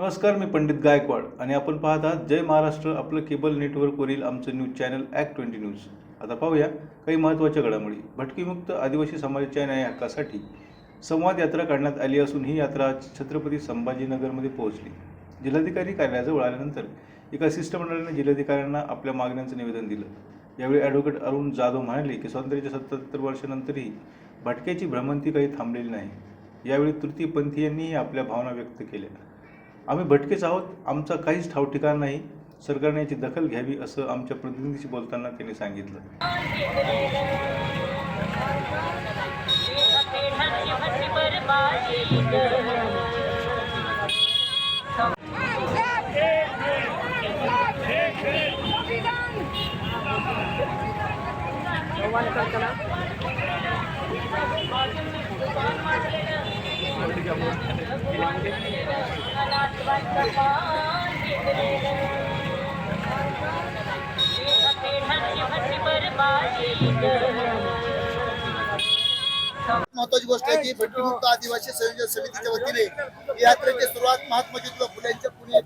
नमस्कार मी पंडित गायकवाड आणि आपण पाहत आहात जय महाराष्ट्र आपलं केबल नेटवर्कवरील आमचं news channel act twenty news. आता पाहूया काही महत्त्वाच्या घडामोडी. भटकीमुक्त आदिवासी समाजाच्या न्याय हक्कासाठी संवाद यात्रा काढण्यात आली असून ही यात्रा छत्रपती संभाजीनगरमध्ये पोहोचली. जिल्हाधिकारी कार्यालयाजवळ आल्यानंतर एका शिष्टमंडळाने जिल्हाधिकाऱ्यांना आपल्या मागण्यांचं निवेदन दिलं. यावेळी ॲडव्होकेट अरुण जाधव म्हणाले की स्वातंत्र्याच्या सत्याहत्तर वर्षानंतरही भटक्याची भ्रमंती काही थांबलेली नाही. यावेळी तृतीयपंथीयांनीही आपल्या भावना व्यक्त केल्या. आम्ही भटकेच आहोत. आमचा काहीच ठाव ठिकाण नाही. सरकारने याची दखल घ्यावी असं आमच्या प्रतिनिधीशी बोलताना त्यांनी सांगितलं. महत्वाची गोष्ट आहे की भट्टीमुक्त आदिवासी संयोजन समितीच्या वतीने यात्रेची सुरुवात महात्मा ज्योतिबा फुले यांच्या पुणे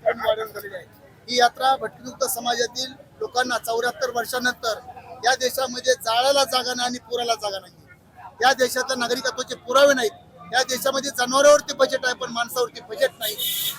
झालेली आहे. ही यात्रा भट्टीमुक्त समाजातील लोकांना चौऱ्याहत्तर वर्षानंतर या देशामध्ये जाळाला जागा नाही आणि पुराला जागा नाही. या देशातल्या नागरिकत्वाचे पुरावे नाहीत. या देशामध्ये जनावरांवरती बजेट आहे पण माणसावरती बजेट नाही.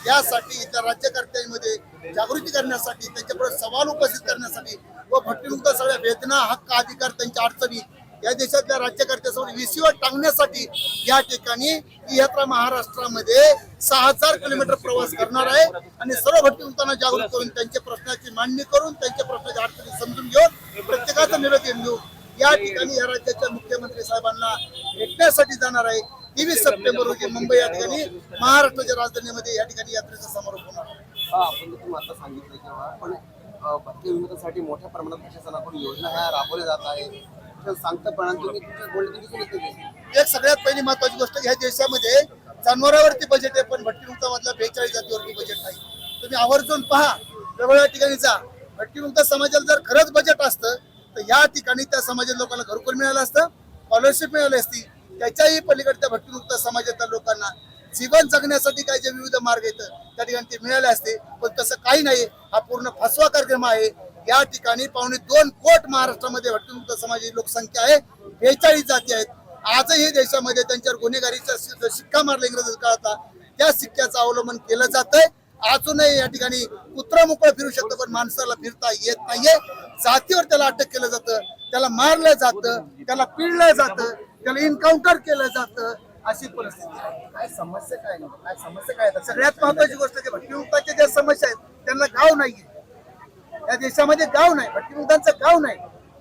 यासाठी इथल्या राज्यकर्त्यांमध्ये जागृती करण्यासाठी त्यांच्यापुढे सवाल उपस्थित करण्यासाठी व भटकीमुक्त सगळ्या वेदना हक्क अधिकार त्यांच्या अडचणी या देशातल्या राज्यकर्त्यासमोर विसीवर टांगण्यासाठी या ठिकाणी ही यात्रा महाराष्ट्रामध्ये सहा हजार किलोमीटर प्रवास करणार आहे. आणि सर्व भटकीमुक्तांना जागृत करून त्यांच्या प्रश्नाची मांडणी करून त्यांच्या प्रश्नाच्या अडचणी समजून घेऊन प्रत्येकाचं निवेदन देऊ या ठिकाणी या राज्याच्या मुख्यमंत्री साहेबांना भेटण्यासाठी जाणार आहे. तेवीस सप्टेंबर रोजी मुंबई या ठिकाणी महाराष्ट्राच्या राजधानीमध्ये या ठिकाणी यात्रेचा समारोप होणार आहे. हा आपण तुम्ही आता सांगितलं किंवा पण भटके विमुक्तीसाठी मोठ्या प्रमाणात प्रशासनाकडून योजना ह्या राबवल्या जात आहे सांगता. एक सगळ्यात पहिली महत्वाची गोष्ट ह्या देशामध्ये जनावरांवरती बजेट आहे पण भटकीमुक्त मधल्या बेचाळीस जातीवरती बजेट नाही तुम्ही आवर्जून पहा वेगवेगळ्या ठिकाणी जा भटकीमुक्त समाजाला जर खरंच बजेट असतं तर या ठिकाणी त्या समाजातील लोकांना घरकुल मिळालं असतं स्कॉलरशिप मिळाली असती त्याच्याही पलीकडच्या भटकीमुक्त समाजातल्या लोकांना जीवन जगण्यासाठी काय जे विविध मार्ग येत त्या ठिकाणी ते मिळाले असते. पण तसं काही नाही. हा पूर्ण फसवा कार्यक्रम आहे. या ठिकाणी पावणे दोन कोट महाराष्ट्रामध्ये भटकीमुक्त समाजाची लोकसंख्या आहे. बेचाळीस जाती आहेत. आजही देशामध्ये त्यांच्यावर गुन्हेगारीचा शिक्का मारला इंग्रज काळातला त्या सिक्क्याचं अवलंबन केलं जातंय. अजूनही या ठिकाणी कुत्रा मोकळं फिरू शकतो पण माणसाला फिरता येत नाहीये. जातीवर त्याला अटक केलं जातं. त्याला मारलं जातं. त्याला पिळलं जातं. त्याला एन्काउंटर केलं जातं अशी परिस्थिती आहे. काय समस्या काय नाही. काय समस्या काय सगळ्यात महत्वाची गोष्ट की ज्या समस्या आहेत त्यांना गाव नाहीये. या देशामध्ये गाव नाही. भट्टीमुक्तांचं गाव नाही.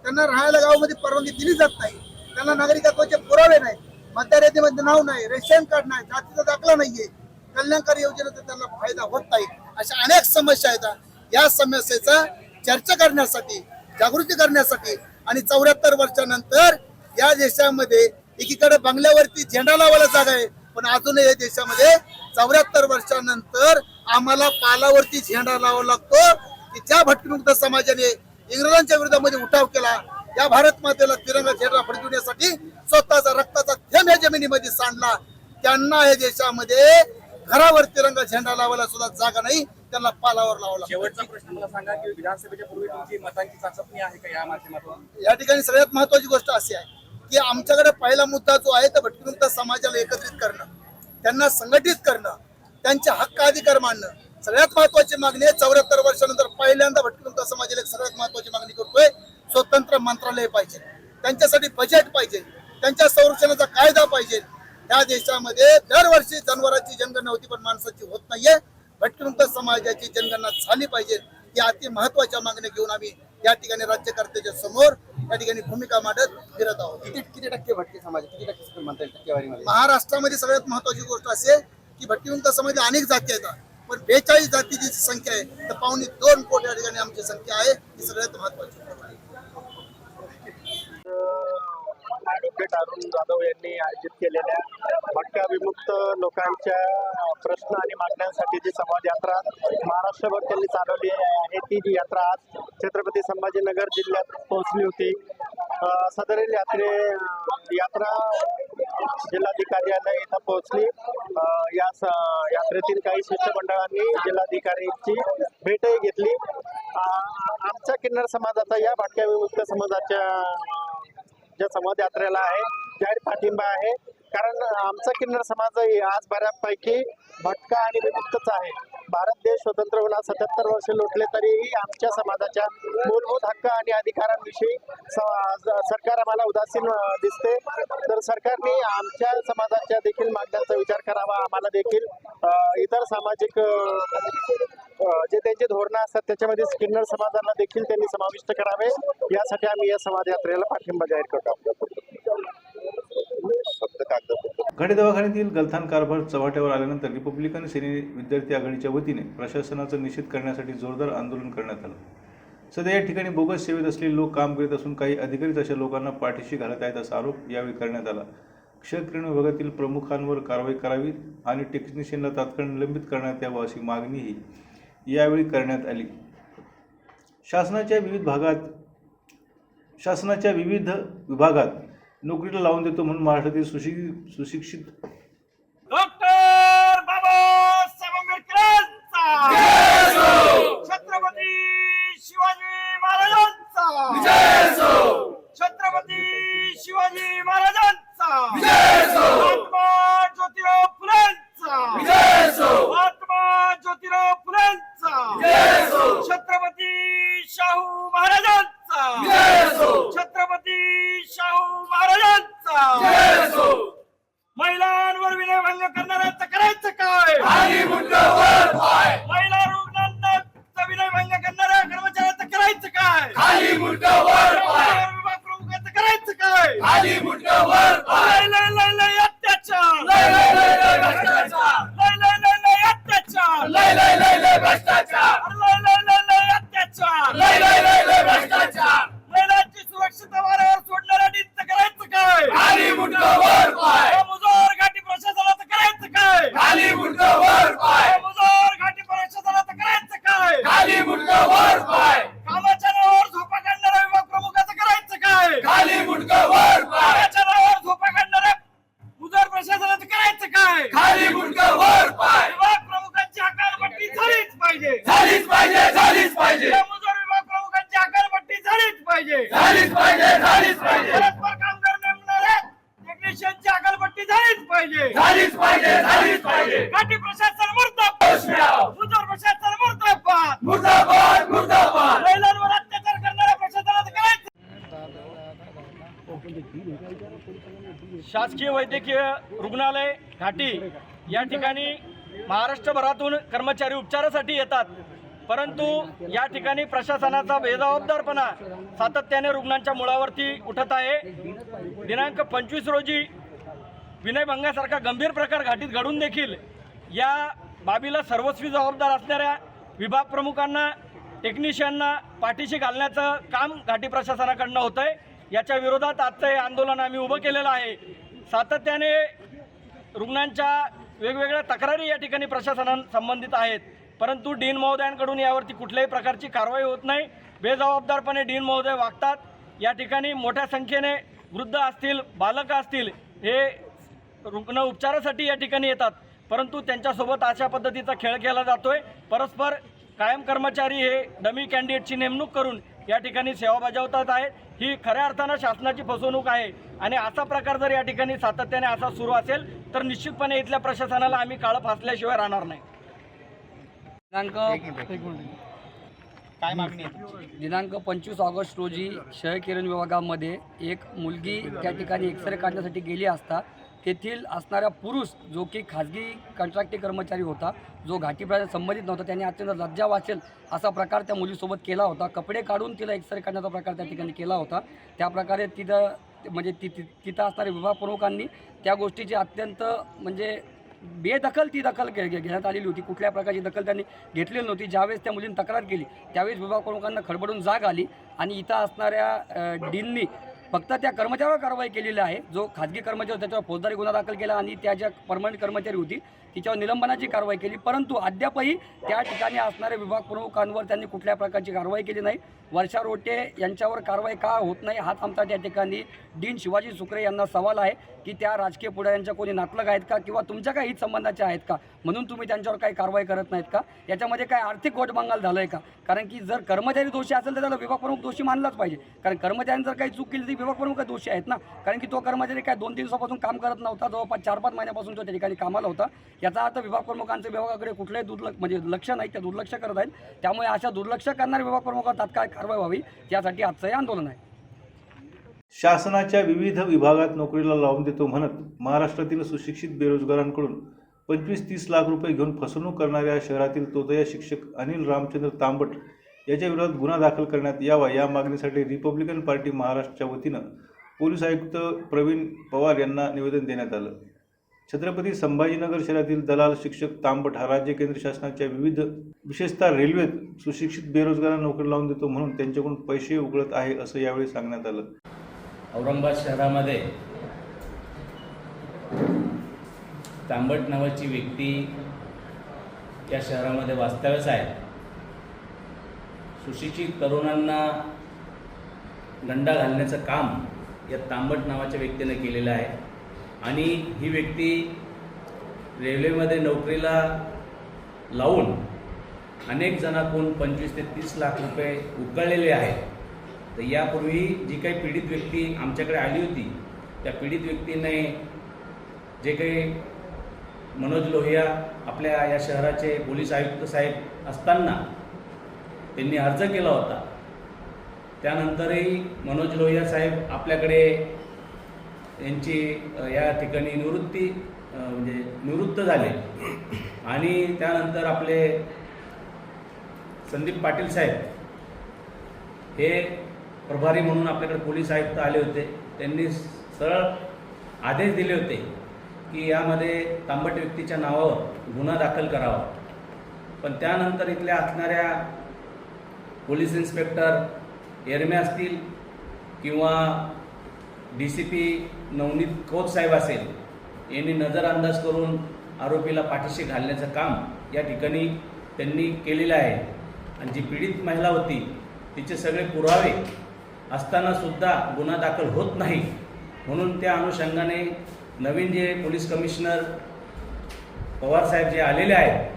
त्यांना राहायला गावामध्ये परवानगी दिली जात नाही. त्यांना नागरिकत्वाचे पुरावे नाहीत. मतदार यादीमध्ये नाव नाही. रेशन कार्ड नाही. जातीचा दाखला नाहीये. कल्याणकारी योजनेचा त्यांना फायदा होत नाही. अशा अनेक समस्या आहेत. या समस्येचा चर्चा करण्यासाठी जागृती करण्यासाठी आणि चौऱ्याहत्तर वर्षानंतर या देशामध्ये एकीकडे बंगल्यावरती झेंडा लावायला जागा आहे पण अजूनही या देशामध्ये चौऱ्याहत्तर वर्षानंतर आम्हाला पालावरती झेंडा लावावा लागतो. की ज्या भटकीमुक्त समाजाने इंग्रजांच्या विरोधामध्ये उठाव केला. या भारत मातेला तिरंगा झेंडा फडकवण्यासाठी स्वतःचा रक्ताचा थेंब या जमिनीमध्ये सांडला. त्यांना या देशामध्ये घरावर तिरंगा झेंडा लावायला सुद्धा जागा नाही. त्यांना पालावर लावावं लागतं. शेवटचा प्रश्न मला सांगा की विधानसभेच्या पूर्वी तुमची मतांची चाचपणी आहे का या माध्यमातून? या ठिकाणी सगळ्यात महत्वाची गोष्ट अशी आहे. की आमच्याकडे पहिला मुद्दा जो आहे तो भटकीमुक्त समाजाला एकत्रित करणं त्यांना संघटित करणं त्यांचे हक्क अधिकार मांडणं सगळ्यात महत्वाची मागणी आहे चौऱ्याहत्तर वर्षानंतर पहिल्यांदा भटकीमुक्त समाजाला एक सगळ्यात महत्वाची मागणी करतोय स्वतंत्र मंत्रालय पाहिजे. त्यांच्यासाठी बजेट पाहिजे. त्यांच्या संरक्षणाचा कायदा पाहिजे. या देशामध्ये दरवर्षी जनावरांची जनगणना होती पण माणसाची होत नाहीये. भटकीमुक्त समाजाची जनगणना झाली पाहिजे. या अति महत्त्वाच्या मागण्या घेऊन आम्ही या ठिकाणी राज्यकर्त्याच्या समोर या ठिकाणी भूमिका मांडत फिरत आहोत किती किती टक्के भटके समाज? किती टक्के म्हणता येईल टक्केवारीमध्ये महाराष्ट्रामध्ये सगळ्यात महत्वाची गोष्ट अशी आहे की भटकीमुक्त समाज अनेक जाती आहेत पण बेचाळीस जातीची जी संख्या आहे तर पावणे दोन कोटी या ठिकाणी आमची संख्या आहे ही सगळ्यात महत्वाची आहे. ऍडव्होकेट अरुण जाधव यांनी आयोजित केलेल्या भटक्या लोकांच्या प्रश्न आणि मागण्यांसाठी जी संवाद यात्रा महाराष्ट्रभर त्यांनी चालवली आहे ती जी यात्रा आज छत्रपती संभाजीनगर जिल्ह्यात पोहोचली होती. सदरील यात्रे यात्रा जिल्हाधिकाऱ्यालय इथं पोहोचली. या स- यात्रेतील काही शिष्टमंडळांनी जिल्हाधिकाऱ्यांची भेटही घेतली. आमच्या किन्नर समाजाचा या भाटक्या विमुक्त समाजाच्या ज्या संवाद यात्रेला आहे जाहीर पाठिंबा आहे. कारण आमचा किन्नर समाज ही आज बऱ्यापैकी भटका आणि विमुक्तच आहे. भारत देश स्वतंत्र होणार सत्याहत्तर वर्ष लोटले तरीही आमच्या समाजाच्या मूलभूत हक्क आणि अधिकारांविषयी स- सरकार आम्हाला उदासीन दिसते. तर सरकारने आमच्या समाजाच्या देखील मागण्यांचा विचार करावा. आम्हाला देखील इतर सामाजिक जे त्यांचे धोरणं असतात त्याच्यामध्ये किन्नर समाजाला देखील त्यांनी समाविष्ट करावे. यासाठी आम्ही या समाजयात्रेला यात्रेला पाठिंबा जाहीर करतो. फक्त कागदपत्र दवाखान्यातील गलथान कारभार चव्हाट्यावर आल्यानंतर रिपब्लिकन सेने विद्यार्थी आघाडीच्या वतीने प्रशासनाचा निषेध करण्यासाठी जोरदार आंदोलन करण्यात आलं. सध्या या ठिकाणी बोगस सेवेत असलेले लोक काम करीत असून काही अधिकारीच अशा लोकांना पाठीशी घालत आहेत असा आरोप यावेळी करण्यात आला. क्षयकिरण विभागातील प्रमुखांवर कारवाई करावी आणि टेक्निशियनला तात्काळ निलंबित करण्यात यावं अशी मागणीही यावेळी करण्यात आली. शासनाच्या विविध भागात शासनाच्या विविध विभागात नोकरीला लावून देतो म्हणून महाराष्ट्रातील सुशिक्षित सुशिक्षित करायचं काय? विभाग प्रमुखांची हकालपट्टी झालीच पाहिजे. झालीच पाहिजे झालीच पाहिजे. मुजोर विभाग प्रमुखांची हकालपट्टी झालीच पाहिजे. झालीच पाहिजे झालीच पाहिजे. परस्पर कामगार नेमणाऱ्या टेक्निशियनची हकालपट्टी झालीच पाहिजे. झालीच पाहिजे झालीच पाहिजे. घाटी प्रशासन मुर्दाबाद. मुजोर प्रशासन मुर्दाबाद. मुर्दाबाद मुर्दाबाद. महिलांवर अत्याचार करणाऱ्या प्रशासनाचं करायचं शासकीय वैद्यकीय रुग्णालय घाटी या ठिकाणी महाराष्ट्रभरातून कर्मचारी उपचारासाठी येतात. परंतु या ठिकाणी प्रशासनाचा बेजबाबदारपणा सातत्याने रुग्णांच्या मुळावरती उठत आहे. दिनांक पंचवीस रोजी विनयभंगासारखा गंभीर प्रकार घाटीत घडून देखील या बाबीला सर्वस्वी जबाबदार असणाऱ्या विभाग प्रमुखांना टेक्निशियनना पाठीशी घालण्याचं काम घाटी प्रशासनाकडनं होतं आहे याच्या विरोधात आजचं हे आंदोलन आम्ही उभं केलेलं आहे. सातत्याने रुग्णांच्या वेगवेगळ्या तक्रारी या ठिकाणी प्रशासना संबंधित आहेत. परंतु डीन महोदयांकडून यावरती कुठल्याही प्रकारची कारवाई होत नाही. बेजबाबदारपणे डीन महोदय वागतात. या ठिकाणी मोठ्या संख्येने वृद्ध असतील बालक असतील हे रुग्ण उपचारासाठी या ठिकाणी येतात. परंतु त्यांच्यासोबत अशा पद्धतीचा खेळ केला जातोय. परस्पर कायम कर्मचारी हे डमी कॅन्डिडेटची नेमणूक करून या ठिकाणी सेवा बजावतात आहेत. ही खऱ्या अर्थानं शासनाची फसवणूक आहे. आणि असा प्रकार जर या ठिकाणी सातत्याने असा सुरू असेल तर निश्चितपणे इथल्या प्रशासनाला आम्ही काळं फासल्याशिवाय राहणार नाही. दिनांक काय मागणी आहे दिनांक पंचवीस ऑगस्ट रोजी शहर किरण विभागामध्ये एक मुलगी त्या ठिकाणी एक्सरे काढण्यासाठी गेली असता. तेथील असणारा पुरुष जो की खाजगी कंत्राटी कर्मचारी होता जो घाटीप्राच्या संबंधित नव्हता त्याने अत्यंत लज्जा वाचेल असा प्रकार त्या मुलीसोबत केला होता. कपडे काढून तिला एक्सरे करण्याचा प्रकार त्या ठिकाणी केला होता. त्या प्रकारे तिथं म्हणजे ति तिथं असणाऱ्या विभाग प्रमुखांनी त्या गोष्टीची अत्यंत म्हणजे बेदखल ती दखल घे घेण्यात आलेली होती. कुठल्या प्रकारची दखल त्यांनी घेतलेली नव्हती. ज्यावेळेस त्या मुलींनी तक्रार केली त्यावेळेस विभाग प्रमुखांना खडबडून जाग आली आणि इथं असणाऱ्या डीननी फक्त त्या कर्मचाऱ्यावर कारवाई केलेली आहे. जो खाजगी कर्मचारी त्याच्यावर फौजदारी गुन्हा दाखल केला आणि त्या ज्या परमनंट कर्मचारी होती तिच्यावर निलंबनाची कारवाई केली. परंतु अद्यापही त्या ठिकाणी असणाऱ्या विभाग प्रमुखांवर त्यांनी कुठल्या प्रकारची कारवाई केली नाही. वर्षा रोटे यांच्यावर कारवाई का होत नाही हाच आमचा त्या ठिकाणी. डीन शिवाजी सुक्रे यांना सवाल आहे की त्या राजकीय पुढाऱ्यांच्या कोणी नातलग आहेत का किंवा तुमच्या काही संबंधाच्या संबंधाचे आहेत का? म्हणून तुम्ही त्यांच्यावर काही कारवाई करत नाहीत का? याच्यामध्ये काय आर्थिक वटबंगाल झालं आहे का? कारण की जर कर्मचारी दोषी असेल तर त्याला विभाग प्रमुख दोषी मानलाच पाहिजे. कारण कर्मचाऱ्यांनी जर काही चूक केली तर विभाग प्रमुख दोषी आहेत ना? कारण की तो कर्मचारी काय दोन तीन दिवसापासून काम करत नव्हता जवळपास चार पाच महिन्यापासून तो त्या ठिकाणी कामाला होता. याचा अर्थ विभाग प्रमुखांचं विभागाकडे कुठलंही दुर्लक्ष म्हणजे लक्ष नाही ते दुर्लक्ष करत आहेत. त्यामुळे अशा दुर्लक्ष करणाऱ्या विभाग प्रमुखांवर तात्काळ कारवाई व्हावी यासाठी आजचं हे आंदोलन आहे. शासनाच्या विविध विभागात नोकरीला लावून देतो म्हणत महाराष्ट्रातील सुशिक्षित बेरोजगारांकडून पंचवीस तीस लाख रुपये घेऊन फसवणूक करणाऱ्या शहरातील तोतया शिक्षक अनिल रामचंद्र तांबट याच्या विरोधात गुन्हा दाखल करण्यात यावा या मागणीसाठी रिपब्लिकन पार्टी महाराष्ट्रच्या वतीनं पोलीस आयुक्त प्रवीण पवार यांना निवेदन देण्यात आलं. छत्रपती संभाजीनगर शहरातील दलाल शिक्षक तांबट हा राज्य केंद्र शासनाच्या विविध विशेषतः रेल्वेत सुशिक्षित बेरोजगारांना नोकरी लावून देतो म्हणून त्यांच्याकडून पैसे उकळत आहे असं यावेळी सांगण्यात आलं. औरंगाबाद शहरामध्ये तांबट नावाची व्यक्ती या शहरामध्ये वास्तव्यास आहे. सुशिक्षित तरुणांना दंडा घालण्याचं काम या तांबट नावाच्या व्यक्तीने केलेलं आहे. आणि ही व्यक्ती रेल्वेमध्ये नोकरीला लावून अनेक जणांकडून पंचवीस ते तीस लाख रुपये उकळलेले आहेत. तर यापूर्वी जी काही पीडित व्यक्ती आमच्याकडे आली होती त्या पीडित व्यक्तीने जे काही मनोज लोहिया आपल्या या शहराचे पोलीस आयुक्त साहेब असताना त्यांनी अर्ज केला होता. त्यानंतरही मनोज लोहिया साहेब आपल्याकडे यांची या ठिकाणी निवृत्ती म्हणजे निवृत्त झाले. आणि त्यानंतर आपले संदीप पाटील साहेब हे प्रभारी म्हणून आपल्याकडे पोलीस आयुक्त आले होते. त्यांनी सरळ आदेश दिले होते की यामध्ये तांबट व्यक्तीच्या नावावर गुन्हा दाखल करावा. पण त्यानंतर इथल्या असणाऱ्या पोलीस इन्स्पेक्टर एरमे असतील किंवा D C P Navneet Khot साहेब असेल यांनी नजरअंदाज करून आरोपीला पाठीशी घालण्याचं काम या ठिकाणी त्यांनी केलेलं आहे. आणि जी पीडित महिला होती तिचे सगळे पुरावे असतानासुद्धा गुन्हा दाखल होत नाही. म्हणून त्या अनुषंगाने नवीन जे पोलीस कमिशनर पवार साहेब जे आलेले आहेत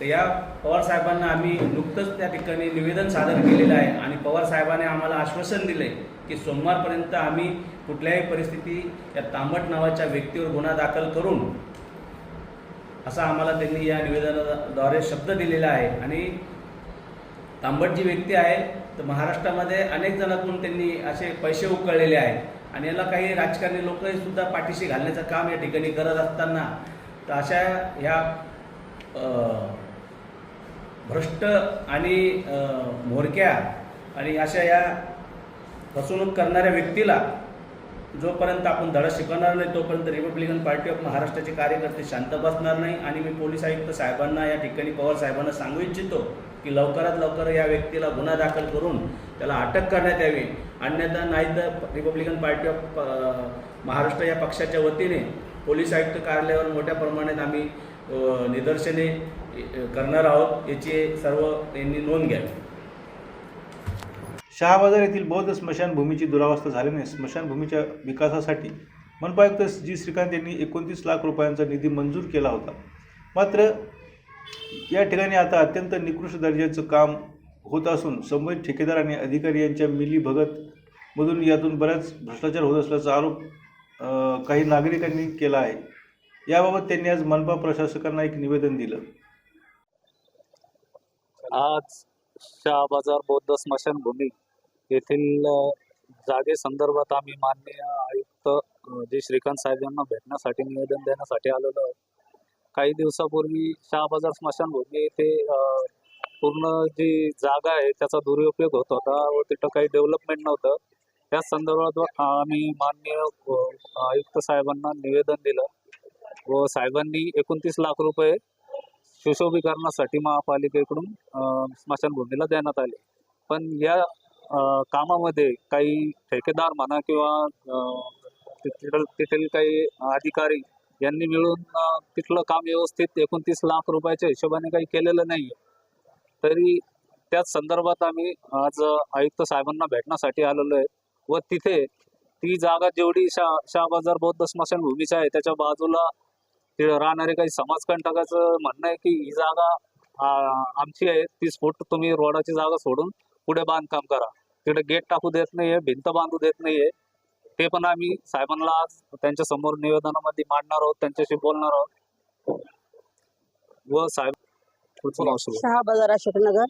तर या पवार साहेबांना आम्ही नुकतंच त्या ठिकाणी निवेदन सादर केलेलं आहे. आणि पवारसाहेबाने आम्हाला आश्वासन दिले की सोमवारपर्यंत आम्ही कुठल्याही परिस्थिती या तांबट नावाच्या व्यक्तीवर गुन्हा दाखल करून असा आम्हाला त्यांनी या निवेदनाद्वारे शब्द दिलेला आहे. आणि तांबट जी व्यक्ती आहे तर महाराष्ट्रामध्ये अनेक जणांकडून त्यांनी असे पैसे उकळलेले आहेत. आणि याला काही राजकारणी लोकही सुद्धा पाठीशी घालण्याचं काम या ठिकाणी करत असताना तर अशा ह्या भ्रष्ट आणि म्होरक्या आणि अशा या फसवणूक करणाऱ्या व्यक्तीला जोपर्यंत आपण धडा शिकवणार नाही तोपर्यंत रिपब्लिकन पार्टी ऑफ महाराष्ट्राचे कार्यकर्ते शांत बसणार नाही. आणि मी पोलीस आयुक्त साहेबांना या ठिकाणी पवार साहेबांना सांगू इच्छितो की लवकरात लवकर या व्यक्तीला गुन्हा दाखल करून त्याला अटक करण्यात यावी. अन्यथा नाही तर रिपब्लिकन पार्टी ऑफ महाराष्ट्र या पक्षाच्या वतीने पोलीस आयुक्त कार्यालयावर मोठ्या प्रमाणात आम्ही निदर्शने करणार आहोत. याची सर्व यांनी नोंद घ्यावी. शहाबाजार येथील बौद्ध स्मशानभूमीची दुरावस्था झाल्याने स्मशानभूमीच्या विकासासाठी मनपा आयुक्त जी श्रीकांत यांनी एकोणतीस लाख रुपयांचा निधी मंजूर केला होता. मात्र या ठिकाणी आता अत्यंत निकृष्ट दर्जाचं काम होत असून संबंधित ठेकेदार आणि अधिकारी यांच्या मिलीभगतमधून यातून बऱ्याच भ्रष्टाचार होत असल्याचा आरोप काही नागरिकांनी केला आहे. याबाबत त्यांनी आज मनपा प्रशासकांना एक निवेदन दिलं. आज शहाबाजार बौद्ध स्मशानभूमी येथील जागे जागेसंदर्भात आम्ही माननीय आयुक्त जे श्रीकांत साहेब यांना भेटण्यासाठी निवेदन देण्यासाठी आलेलो आहोत. काही दिवसापूर्वी शहाबाजार स्मशानभूमी येथे पूर्ण जी जागा आहे त्याचा दुरुपयोग होत होता. व तिथं काही डेव्हलपमेंट नव्हतं. त्या संदर्भात आम्ही माननीय आयुक्त साहेबांना निवेदन दिलं व साहेबांनी एकोणतीस लाख रुपये सुशोभीकरणासाठी महापालिकेकडून स्मशानभूमीला देण्यात आले. पण या कामामध्ये काही ठेकेदार म्हणा किंवा तेथील काही अधिकारी यांनी मिळून तिथलं काम व्यवस्थित एकोणतीस लाख रुपयाच्या हिशोबाने काही केलेलं नाही तरी त्याच संदर्भात आम्ही आज आयुक्त साहेबांना भेटण्यासाठी आलेलो आहे व तिथे ती जागा जेवढी शा शहाबाजार बौद्ध स्मशानभूमीची आहे त्याच्या बाजूला तिथे राहणारे काही समाजकंटकाचं म्हणणं आहे की ही जागा आमची आहे तीस फूट तुम्ही रोडाची जागा सोडून पुढे बांधकाम करा. तिकडे गेट टाकू देत नाहीये भिंत बांधू देत नाहीये. ते पण आम्ही साहेबांना आज त्यांच्यासमोर निवेदनामध्ये मांडणार आहोत त्यांच्याशी बोलणार आहोत. व साहेब शहा बाजार अशोकनगर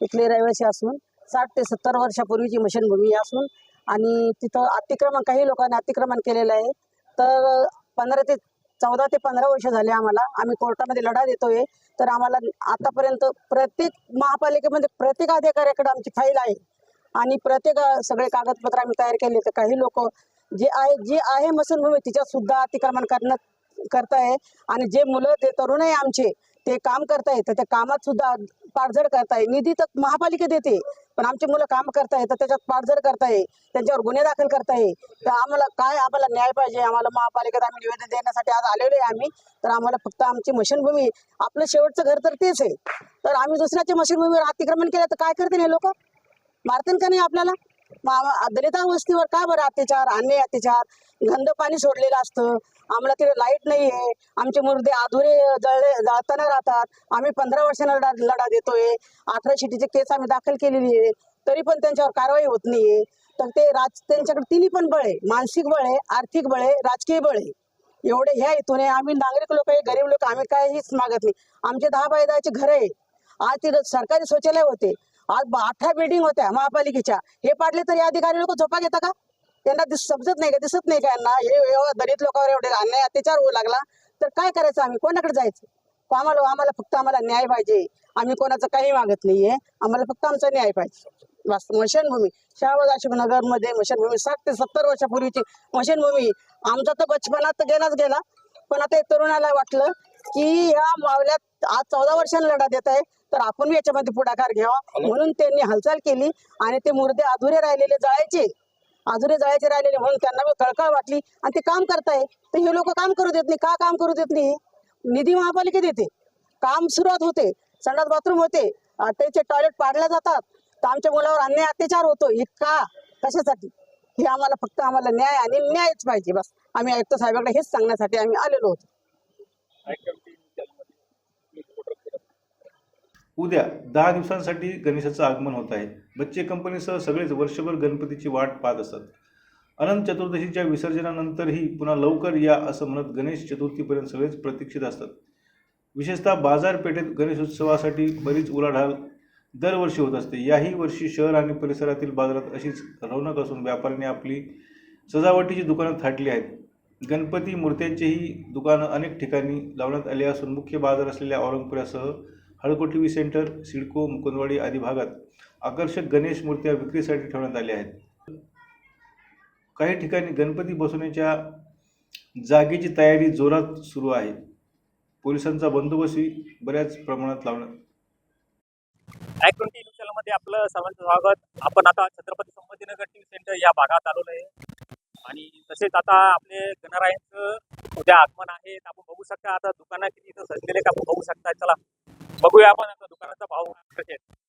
इथले रहिवासी असून साठ ते सत्तर वर्षापूर्वीची मशनभूमी असून आणि तिथं अतिक्रमण काही लोकांनी अतिक्रमण केलेलं आहे. तर पंधरा ते चौदा ते पंधरा वर्ष झाले आम्हाला. आम्ही कोर्टामध्ये लढा देतोय. तर आम्हाला आतापर्यंत प्रत्येक महापालिकेमध्ये प्रत्येक अधिकाऱ्याकडे आमची फाईल आहे. आणि प्रत्येक सगळे कागदपत्र आम्ही तयार केले. तर काही लोक जे आहे जे आहे मसनभूमी तिच्यात सुद्धा अतिक्रमण करणं करताय. आणि जे मुलं ते तरुण आहे आमचे ते काम करताय. तर त्या कामात सुद्धा पाडझड करताय. निधी तर महापालिका देते. पण आमची मुलं काम करताय तर त्याच्यात पाठजर करताय त्यांच्यावर गुन्हे दाखल करताय. तर आम्हाला काय आम्हाला न्याय पाहिजे? आम्हाला महापालिकेत आम्ही निवेदन देण्यासाठी आज आलेलो आहे आम्ही. तर आम्हाला फक्त आमची मशीनभूमी आपलं शेवटचं घर तर तेच आहे. तर आम्ही दुसऱ्याच्या मशीनभूमीवर अतिक्रमण केलं तर काय करतील हे लोक? मारतील का नाही आपल्याला? वस्तीवर का बरं अत्याचार अन्याय अत्याचार? गंद पाणी सोडलेलं असतं. आम्हाला तिथे लाइट नाही आहे. आमचे मुर्दे अधुरे जळले जळताना राहतात. आम्ही पंधरा वर्षांना लढा लढा देतोय. अठरा शिटीची केस आम्ही दाखल केलेली आहे. तरी पण त्यांच्यावर कारवाई होत नाहीये. तर ते राज त्यांच्याकडे तिन्ही पण बळ आहे. मानसिक बळ आहे आर्थिक बळ आहे राजकीय बळ आहे. एवढे ह्या इथून आम्ही नागरिक लोक आहे गरीब लोक. आम्ही काहीच मागत नाही. आमचे दहा बाय दहाचे घर आहे. आज तिथं सरकारी शौचालय होते. आज ब- अठरा बिल्डिंग होत्या महापालिकेच्या. हे पाडले तर हे अधिकारी लोक झोपा घेता का? त्यांना दिस समजत नाही का? दिसत नाही का यांना? हे दलित लोकांवर एवढे अन्याय अत्याचार होऊ लागला. तर काय करायचं आम्ही? कोणाकडे जायचं? आम्हाला आम्हाला फक्त आम्हाला न्याय पाहिजे. आम्ही कोणाचं काही मागत नाहीये. आम्हाला फक्त आमचा न्याय पाहिजे. मशनभूमी. शहाबाद अशोक नगरमध्ये मशनभूमी साठ ते सत्तर वर्षापूर्वीची मशनभूमी. आमचा तर बचपनात तर गेलाच गेला. पण आता एक तरुणाला वाटलं की या मावल्यात आज चौदा वर्षांना लढा देत आहे. तर आपण याच्यामध्ये पुढाकार घ्यावा. म्हणून त्यांनी हालचाल केली आणि ते मुर्दे अधुरे राहिलेले जळायचे. अधुरे जळायचे राहिलेले म्हणून त्यांना कळकळ वाटली. आणि ते काम करताय. तर हे लोक काम करू देत नाही. का काम करू देत नाही? निधी महापालिका देते काम सुरुवात होते. संडास बाथरूम होते. त्याचे टॉयलेट पाडल्या जातात. तर आमच्या मुलावर अन्याय अत्याचार होतो. हे का? कशासाठी? हे आम्हाला फक्त आम्हाला न्याय आणि न्यायच पाहिजे. बस. आम्ही आयुक्त साहेबांकडे हेच सांगण्यासाठी आम्ही आलेलो होतो. उद्या दहा दिवसांसाठी गणेशाचं आगमन होत आहे. बच्चे कंपनीसह सगळेच वर्षभर गणपतीची वाट पाहत असतात. अनंत चतुर्दशीच्या विसर्जनानंतरही पुन्हा लवकर या असं म्हणत गणेश चतुर्थीपर्यंत सगळेच प्रतीक्षित असतात. विशेषतः बाजारपेठेत गणेशोत्सवासाठी बरीच उलाढाल दरवर्षी होत असते. याही वर्षी शहर आणि परिसरातील बाजारात अशीच रौनक असून व्यापाऱ्यांनी आपली सजावटीची दुकानं थाटली आहेत. गणपती मूर्त्यांचेही दुकानं अनेक ठिकाणी लावण्यात आली असून मुख्य बाजार असलेल्या औरंगपुऱ्यासह हळकोटवी व्ही सेंटर सिडको मुकुंदवाडी आदी भागात आकर्षक गणेश मूर्त्या विक्रीसाठी ठेवण्यात आल्या आहेत. काही ठिकाणी गणपती बसवण्याच्या जागेची तयारी जोरात सुरू आहे. पोलिसांचा बंदोबस्तही बऱ्याच प्रमाणात लावण्यात आय ट्वेंटी न्यूज आपलं सर्वांचं स्वागत. आपण आता छत्रपती संभाजीनगर टी सेंटर या भागात आलेलो आहे. आणि तसेच आता आपले गणरायांचं उद्या आगमन आहे. आपण बघू शकता आता दुकानं किती इथं सजलेले का आपण बघू शकता. चला. बघूया आपण आता दुकानाचा भाव कसे आहेत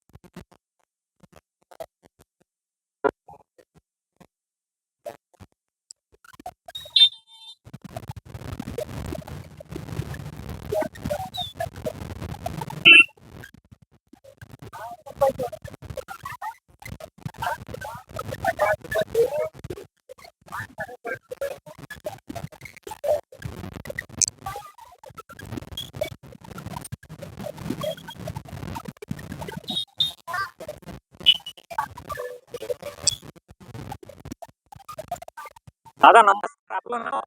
दादा नमस्कार. आपलं नाव?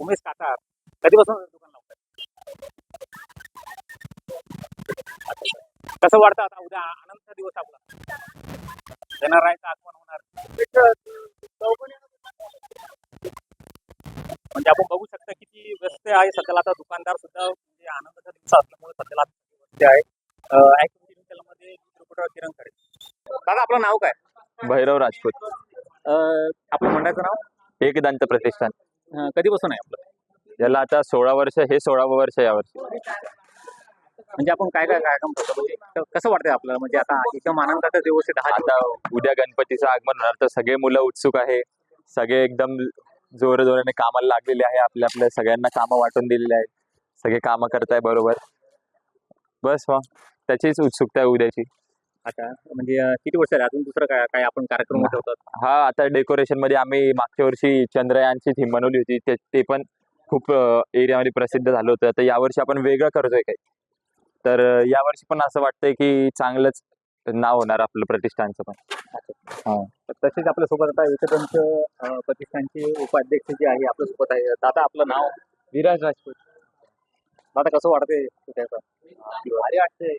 उमेश काटार कधीपासून दुकान लावतात कसं वाटतं आता उद्या आनंदचा दिवस आपला? गणरायाचं आगमन होणार. म्हणजे आपण बघू शकता किती व्यस्त आहे सध्याला आता दुकानदार सुद्धा म्हणजे आनंदाचा दिवस असल्यामुळे सध्याला व्यस्त आहे ऍक्टिव्हिटी मध्ये रिपोर्टर किरण करेल दादा आपलं नाव काय? भैरव राजपूत. अं, आपलं मंडळाचं नाव? एकदंत प्रतिष्ठान. अं, कधीपासून आहे आपलं? याला आता सोळा वर्ष हे सोळावं वर्ष या वर्षी. म्हणजे आपण काय काय कार्यक्रम करतो? म्हणजे क- कसं वाटतंय आपल्याला? म्हणजे आता एकदम आनंदाचा दिवस आहे दहा आता उद्या गणपतीचं आगमन होणार तर सगळे मुलं उत्सुक आहे. सगळे एकदम जोर जोराने कामाला लागलेले आहे आपल्या आपल्या सगळ्यांना कामं वाटून दिलेली आहेत. सगळे कामं करताय बरोबर. बस मग त्याचीच उत्सुकता आहे उद्याची. आता म्हणजे अं, किती वर्ष झाले? अजून दुसरं काय काय आपण कार्यक्रम ठेवतात? हा आता डेकोरेशनमध्ये आम्ही मागच्या वर्षी चंद्रयानची थीम बनवली होती. ते ते पण खूप एरियामध्ये प्रसिद्ध झालं होतं. तर यावर्षी आपण वेगळं करतोय काही. तर अं, यावर्षी पण असं वाटतंय की चांगलंच नाव होणार आपलं प्रतिष्ठानचं पण. तर तसेच आपल्यासोबत आता विकतंच प्रतिष्ठानचे उपाध्यक्ष जे आहे आपल्यासोबत आहे. दादा आपलं नाव? विराज राजपूत. दादा कसं वाटतंय? त्याचं? भारी वाटतंय.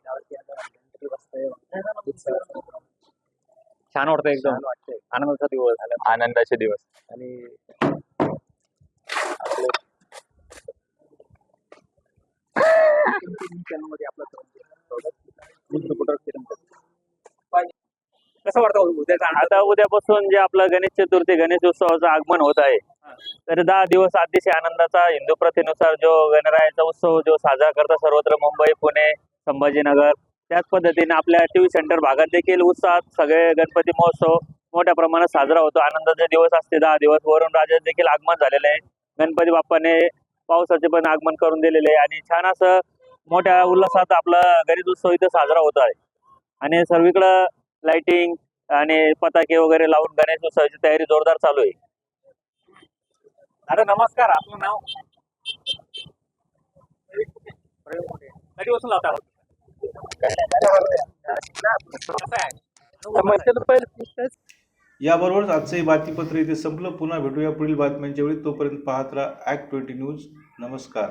छान वाटतंय एकदम. आनंदाचा दिवस झाला. आनंदाचे दिवस. आणि आपलं. कसं वाटतं उद्याचा आता उद्यापासून जे आपलं गणेश चतुर्थी गणेश उत्सवाचं आगमन होत आहे तर दहा दिवस अतिशय आनंदाचा हिंदू प्रथेनुसार जो गणरायाचा उत्सव जो साजरा करतात सर्वत्र मुंबई पुणे संभाजीनगर त्याच पद्धतीने आपल्या टी व्ही सेंटर भागात देखील उत्साहात सगळे गणपती महोत्सव मोठ्या प्रमाणात साजरा होतो. आनंदाचे दिवस असते दहा दिवस. वरून राजा देखील आगमन झालेले आहे. गणपती बाप्पाने पावसाचे पण आगमन करून दिलेले आहे. आणि छान असं मोठ्या उल्हासात आपला गणेश उत्सव इथं साजरा होत आहे. आणि सर्वीकडं लाइटिंग आणि पताके वगैरे लावून गणेश उत्सवाची तयारी जोरदार चालू आहे. दादा नमस्कार. आपलं नाव? कधीपासून लावता? याबरोबरच आजचं हे बातमीपत्र इथे संपलं. पुन्हा भेटूया पुढील बातम्यांच्या वेळी. तोपर्यंत पाहत राहा ॲक्ट ट्वेंटी न्यूज नमस्कार.